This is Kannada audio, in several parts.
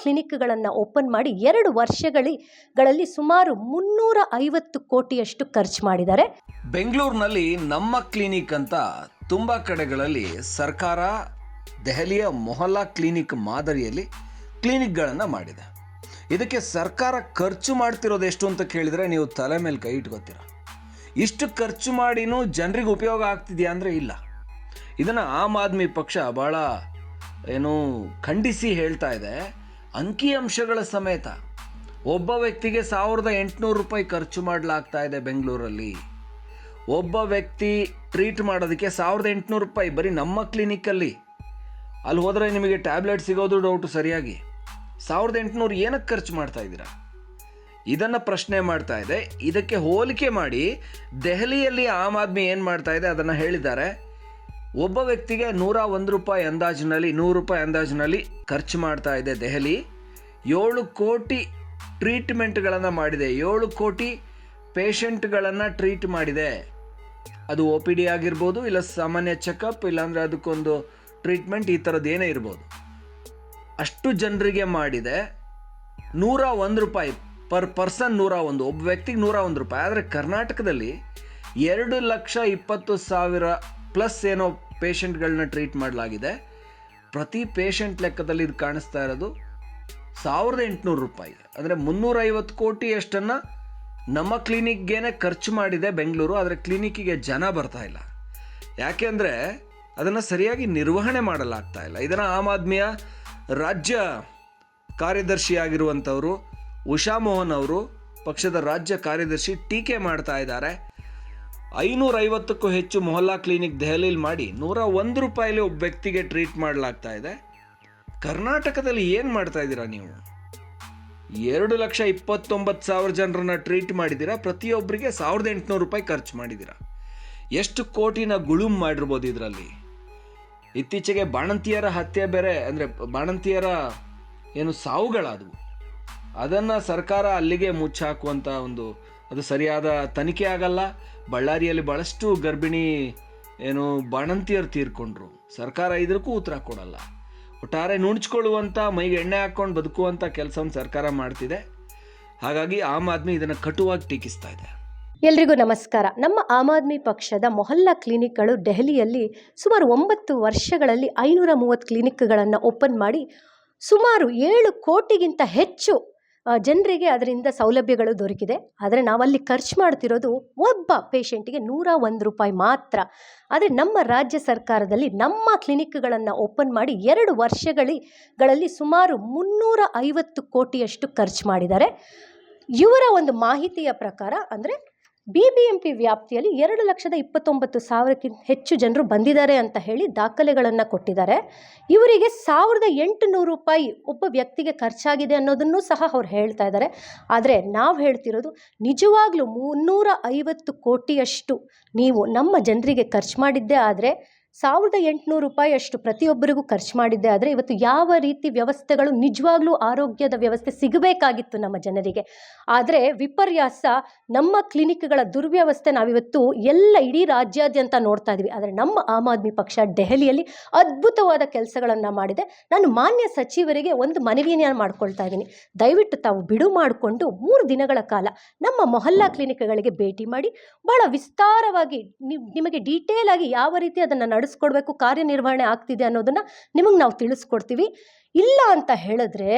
ಕ್ಲಿನಿಕ್ಗಳನ್ನು ಓಪನ್ ಮಾಡಿ ಎರಡು ವರ್ಷಗಳಿಗಳಲ್ಲಿ ಸುಮಾರು ಮುನ್ನೂರ ಐವತ್ತು ಕೋಟಿಯಷ್ಟು ಖರ್ಚು ಮಾಡಿದ್ದಾರೆ. ಬೆಂಗಳೂರಿನಲ್ಲಿ ನಮ್ಮ ಕ್ಲಿನಿಕ್ ಅಂತ ತುಂಬ ಕಡೆಗಳಲ್ಲಿ ಸರ್ಕಾರ ದೆಹಲಿಯ ಮೊಹಲ್ಲಾ ಕ್ಲಿನಿಕ್ ಮಾದರಿಯಲ್ಲಿ ಕ್ಲಿನಿಕ್ಗಳನ್ನು ಮಾಡಿದೆ. ಇದಕ್ಕೆ ಸರ್ಕಾರ ಖರ್ಚು ಮಾಡ್ತಿರೋದು ಎಷ್ಟು ಅಂತ ಕೇಳಿದರೆ ನೀವು ತಲೆ ಮೇಲೆ ಕೈ ಇಟ್ಕೋತೀರ. ಇಷ್ಟು ಖರ್ಚು ಮಾಡಿನೂ ಜನರಿಗೆ ಉಪಯೋಗ ಆಗ್ತಿದೆಯಾ ಅಂದರೆ ಇಲ್ಲ. ಇದನ್ನು ಆಮ್ ಆದ್ಮಿ ಪಕ್ಷ ಭಾಳ ಏನು ಖಂಡಿಸಿ ಹೇಳ್ತಾ ಇದೆ. ಅಂಕಿಅಂಶಗಳ ಸಮೇತ ಒಬ್ಬ ವ್ಯಕ್ತಿಗೆ ಸಾವಿರದ ಎಂಟುನೂರು ರೂಪಾಯಿ ಖರ್ಚು ಮಾಡಲಾಗ್ತಾ ಇದೆ ಬೆಂಗಳೂರಲ್ಲಿ. ಒಬ್ಬ ವ್ಯಕ್ತಿ ಟ್ರೀಟ್ ಮಾಡೋದಕ್ಕೆ ಸಾವಿರದ ಎಂಟುನೂರು ರೂಪಾಯಿ ಬರೀ ನಮ್ಮ ಕ್ಲಿನಿಕ್ಕಲ್ಲಿ ಅಲ್ಲಿ. ಹೋದರೆ ನಿಮಗೆ ಟ್ಯಾಬ್ಲೆಟ್ ಸಿಗೋದು ಡೌಟು ಸರಿಯಾಗಿ. ಸಾವಿರದ ಎಂಟುನೂರು ಏನಕ್ಕೆ ಖರ್ಚು ಮಾಡ್ತಾ ಇದ್ದೀರಾ? ಇದನ್ನು ಪ್ರಶ್ನೆ ಮಾಡ್ತಾ ಇದೆ. ಇದಕ್ಕೆ ಹೋಲಿಕೆ ಮಾಡಿ ದೆಹಲಿಯಲ್ಲಿ ಆಮ್ ಆದ್ಮಿ ಏನು ಮಾಡ್ತಾ ಇದೆ ಅದನ್ನು ಹೇಳಿದ್ದಾರೆ. ಒಬ್ಬ ವ್ಯಕ್ತಿಗೆ ನೂರ ಒಂದು ರೂಪಾಯಿ ಅಂದಾಜಿನಲ್ಲಿ, ನೂರು ರೂಪಾಯಿ ಅಂದಾಜಿನಲ್ಲಿ ಖರ್ಚು ಮಾಡ್ತಾ ಇದೆ ದೆಹಲಿ. ಏಳು ಕೋಟಿ ಟ್ರೀಟ್ಮೆಂಟ್ಗಳನ್ನು ಮಾಡಿದೆ. ಏಳು ಕೋಟಿ ಪೇಷಂಟ್ಗಳನ್ನು ಟ್ರೀಟ್ ಮಾಡಿದೆ. ಅದು ಒ ಪಿ ಡಿ ಆಗಿರ್ಬೋದು, ಇಲ್ಲ ಸಾಮಾನ್ಯ ಚೆಕಪ್, ಇಲ್ಲಾಂದರೆ ಅದಕ್ಕೊಂದು ಟ್ರೀಟ್ಮೆಂಟ್, ಈ ಥರದ್ದು ಏನೇ ಇರ್ಬೋದು. ಅಷ್ಟು ಜನರಿಗೆ ಮಾಡಿದೆ. ನೂರ ಒಂದು ರೂಪಾಯಿ ಪರ್ ಪರ್ಸನ್ ನೂರ ಒಂದು, ಒಬ್ಬ ವ್ಯಕ್ತಿಗೆ ನೂರ ಒಂದು ರೂಪಾಯಿ. ಆದರೆ ಕರ್ನಾಟಕದಲ್ಲಿ ಎರಡು ಲಕ್ಷ ಇಪ್ಪತ್ತು ಸಾವಿರ ಪ್ಲಸ್ ಏನೋ ಪೇಷಂಟ್ಗಳನ್ನ ಟ್ರೀಟ್ ಮಾಡಲಾಗಿದೆ. ಪ್ರತಿ ಪೇಷಂಟ್ ಲೆಕ್ಕದಲ್ಲಿ ಇದು ಕಾಣಿಸ್ತಾ ಇರೋದು ಸಾವಿರದ ಎಂಟುನೂರು ರೂಪಾಯಿ ಅಂದರೆ ಮುನ್ನೂರೈವತ್ತು ಕೋಟಿ ಅಷ್ಟನ್ನು ನಮ್ಮ ಕ್ಲಿನಿಕ್ಗೇನೆ ಖರ್ಚು ಮಾಡಿದೆ ಬೆಂಗಳೂರು, ಆದರೆ ಕ್ಲಿನಿಕ್ಕಿಗೆ ಜನ ಬರ್ತಾ ಇಲ್ಲ. ಯಾಕೆಂದರೆ ಅದನ್ನು ಸರಿಯಾಗಿ ನಿರ್ವಹಣೆ ಮಾಡಲಾಗ್ತಾ ಇಲ್ಲ. ಇದನ್ನು ಆಮ್ ಆದ್ಮಿಯ ರಾಜ್ಯ ಕಾರ್ಯದರ್ಶಿಯಾಗಿರುವಂಥವರು ಉಷಾ ಮೋಹನ್ ಅವರು, ಪಕ್ಷದ ರಾಜ್ಯ ಕಾರ್ಯದರ್ಶಿ ಟೀಕೆ ಮಾಡ್ತಾ ಇದ್ದಾರೆ. ಐನೂರೈವತ್ತಕ್ಕೂ ಹೆಚ್ಚು ಮೊಹಲ್ಲಾ ಕ್ಲಿನಿಕ್ ದೆಹಲಿಲಿ ಮಾಡಿ ನೂರ ಒಂದು ರೂಪಾಯಿಲಿ ಒಬ್ಬ ವ್ಯಕ್ತಿಗೆ ಟ್ರೀಟ್ ಮಾಡಲಾಗ್ತಾ ಇದೆ. ಕರ್ನಾಟಕದಲ್ಲಿ ಏನು ಮಾಡ್ತಾ ಇದ್ದೀರಾ ನೀವು? ಎರಡು ಲಕ್ಷ ಇಪ್ಪತ್ತೊಂಬತ್ತು ಸಾವಿರ ಜನರನ್ನ ಟ್ರೀಟ್ ಮಾಡಿದ್ದೀರಾ ಪ್ರತಿಯೊಬ್ಬರಿಗೆ ಸಾವಿರದ ಎಂಟುನೂರು ರೂಪಾಯಿ ಖರ್ಚು ಮಾಡಿದ್ದೀರಾ? ಎಷ್ಟು ಕೋಟಿನ ಗುಳುಮ್ ಮಾಡಿರ್ಬೋದು ಇದರಲ್ಲಿ? ಇತ್ತೀಚೆಗೆ ಬಾಣಂತಿಯರ ಹತ್ಯೆ ಬೇರೆ, ಅಂದರೆ ಬಾಣಂತಿಯರ ಏನು ಸಾವುಗಳಾದವು. ಅದನ್ನು ಸರ್ಕಾರ ಅಲ್ಲಿಗೆ ಮುಚ್ಚಾಕುವಂಥ ಒಂದು ಅದು ಸರಿಯಾದ ತನಿಖೆ ಆಗಲ್ಲ. ಬಳ್ಳಾರಿಯಲ್ಲಿ ಭಾಳಷ್ಟು ಗರ್ಭಿಣಿ, ಏನು, ಬಾಣಂತಿಯರು ತೀರ್ಕೊಂಡ್ರು. ಸರ್ಕಾರ ಇದಕ್ಕೂ ಉತ್ತರ ಕೊಡಲ್ಲ. ಒಟ್ಟಾರೆ ನುಣ್ಚಿಕೊಳ್ಳುವಂಥ ಮೈಗೆ ಎಣ್ಣೆ ಹಾಕ್ಕೊಂಡು ಬದುಕುವಂಥ ಕೆಲಸವನ್ನು ಸರ್ಕಾರ ಮಾಡ್ತಿದೆ. ಹಾಗಾಗಿ ಆಮ್ ಆದ್ಮಿ ಇದನ್ನು ಕಟುವಾಗಿ ಟೀಕಿಸ್ತಾ ಇದೆ. ಎಲ್ರಿಗೂ ನಮಸ್ಕಾರ. ನಮ್ಮ ಆಮ್ ಆದ್ಮಿ ಪಕ್ಷದ ಮೊಹಲ್ಲಾ ಕ್ಲಿನಿಕ್ಗಳು ದೆಹಲಿಯಲ್ಲಿ ಸುಮಾರು ಒಂಬತ್ತು ವರ್ಷಗಳಲ್ಲಿ ಐನೂರ ಮೂವತ್ತು ಕ್ಲಿನಿಕ್ಗಳನ್ನು ಓಪನ್ ಮಾಡಿ ಸುಮಾರು ಏಳು ಕೋಟಿಗಿಂತ ಹೆಚ್ಚು ಜನರಿಗೆ ಅದರಿಂದ ಸೌಲಭ್ಯಗಳು ದೊರಕಿದೆ. ಆದರೆ ನಾವಲ್ಲಿ ಖರ್ಚು ಮಾಡ್ತಿರೋದು ಒಬ್ಬ ಪೇಷಂಟಿಗೆ ನೂರ ಒಂದು ರೂಪಾಯಿ ಮಾತ್ರ. ಆದರೆ ನಮ್ಮ ರಾಜ್ಯ ಸರ್ಕಾರದಲ್ಲಿ ನಮ್ಮ ಕ್ಲಿನಿಕ್ಗಳನ್ನು ಓಪನ್ ಮಾಡಿ ಎರಡು ವರ್ಷಗಳಿಗಳಲ್ಲಿ ಸುಮಾರು ಮುನ್ನೂರ ಐವತ್ತು ಕೋಟಿಯಷ್ಟು ಖರ್ಚು ಮಾಡಿದ್ದಾರೆ. ಇವರ ಒಂದು ಮಾಹಿತಿಯ ಪ್ರಕಾರ ಅಂದರೆ ಬಿ ಬಿ ಎಂ ವ್ಯಾಪ್ತಿಯಲ್ಲಿ ಎರಡು ಲಕ್ಷದ ಇಪ್ಪತ್ತೊಂಬತ್ತು ಸಾವಿರಕ್ಕಿಂತ ಹೆಚ್ಚು ಜನರು ಬಂದಿದ್ದಾರೆ ಅಂತ ಹೇಳಿ ದಾಖಲೆಗಳನ್ನು ಕೊಟ್ಟಿದ್ದಾರೆ. ಇವರಿಗೆ ಸಾವಿರದ ಎಂಟುನೂರು ರೂಪಾಯಿ ಒಬ್ಬ ವ್ಯಕ್ತಿಗೆ ಖರ್ಚಾಗಿದೆ ಅನ್ನೋದನ್ನು ಸಹ ಅವ್ರು ಹೇಳ್ತಾ ಇದ್ದಾರೆ. ಆದರೆ ನಾವು ಹೇಳ್ತಿರೋದು ನಿಜವಾಗ್ಲೂ ಮುನ್ನೂರ ಐವತ್ತು ಕೋಟಿಯಷ್ಟು ನೀವು ನಮ್ಮ ಜನರಿಗೆ ಖರ್ಚು ಮಾಡಿದ್ದೇ ಆದರೆ ಸಾವಿರದ ಎಂಟುನೂರು ರೂಪಾಯಿಯಷ್ಟು ಪ್ರತಿಯೊಬ್ಬರಿಗೂ ಖರ್ಚು ಮಾಡಿದ್ದೆ. ಆದರೆ ಇವತ್ತು ಯಾವ ರೀತಿ ವ್ಯವಸ್ಥೆಗಳು ನಿಜವಾಗ್ಲೂ ಆರೋಗ್ಯದ ವ್ಯವಸ್ಥೆ ಸಿಗಬೇಕಾಗಿತ್ತು ನಮ್ಮ ಜನರಿಗೆ. ಆದರೆ ವಿಪರ್ಯಾಸ, ನಮ್ಮ ಕ್ಲಿನಿಕ್ಗಳ ದುರ್ವ್ಯವಸ್ಥೆ ನಾವಿವತ್ತು ಎಲ್ಲ ಇಡೀ ರಾಜ್ಯಾದ್ಯಂತ ನೋಡ್ತಾ ಇದ್ದೀವಿ ಆದರೆ ನಮ್ಮ ಆಮ್ ಆದ್ಮಿ ಪಕ್ಷ ದೆಹಲಿಯಲ್ಲಿ ಅದ್ಭುತವಾದ ಕೆಲಸಗಳನ್ನು ಮಾಡಿದೆ. ನಾನು ಮಾನ್ಯ ಸಚಿವರಿಗೆ ಒಂದು ಮನವಿಯನ್ನು ಮಾಡ್ಕೊಳ್ತಾ ಇದ್ದೀನಿ. ದಯವಿಟ್ಟು ತಾವು ಬಿಡು ಮಾಡಿಕೊಂಡು ಮೂರು ದಿನಗಳ ಕಾಲ ನಮ್ಮ ಮೊಹಲ್ಲಾ ಕ್ಲಿನಿಕ್ಗಳಿಗೆ ಭೇಟಿ ಮಾಡಿ ಭಾಳ ವಿಸ್ತಾರವಾಗಿ ನಿಮ್- ನಿಮಗೆ ಡೀಟೇಲ್ ಆಗಿ ಯಾವ ರೀತಿ ಅದನ್ನು ನಡೆಸ್ಕೊಡ್ಬೇಕು, ಕಾರ್ಯನಿರ್ವಹಣೆ ಆಗ್ತಿದೆ ಅನ್ನೋದನ್ನು ನಿಮಗೆ ನಾವು ತಿಳಿಸ್ಕೊಡ್ತೀವಿ. ಇಲ್ಲ ಅಂತ ಹೇಳಿದ್ರೆ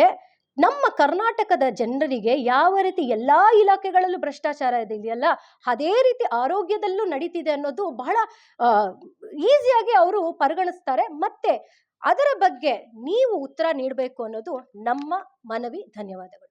ನಮ್ಮ ಕರ್ನಾಟಕದ ಜನರಿಗೆ ಯಾವ ರೀತಿ ಎಲ್ಲ ಇಲಾಖೆಗಳಲ್ಲೂ ಭ್ರಷ್ಟಾಚಾರ ಇದೆ ಇದೆಯಲ್ಲ ಅದೇ ರೀತಿ ಆರೋಗ್ಯದಲ್ಲೂ ನಡೀತಿದೆ ಅನ್ನೋದು ಬಹಳ ಈಸಿಯಾಗಿ ಅವರು ಪರಿಗಣಿಸ್ತಾರೆ. ಮತ್ತೆ ಅದರ ಬಗ್ಗೆ ನೀವು ಉತ್ತರ ನೀಡಬೇಕು ಅನ್ನೋದು ನಮ್ಮ ಮನವಿ. ಧನ್ಯವಾದಗಳು.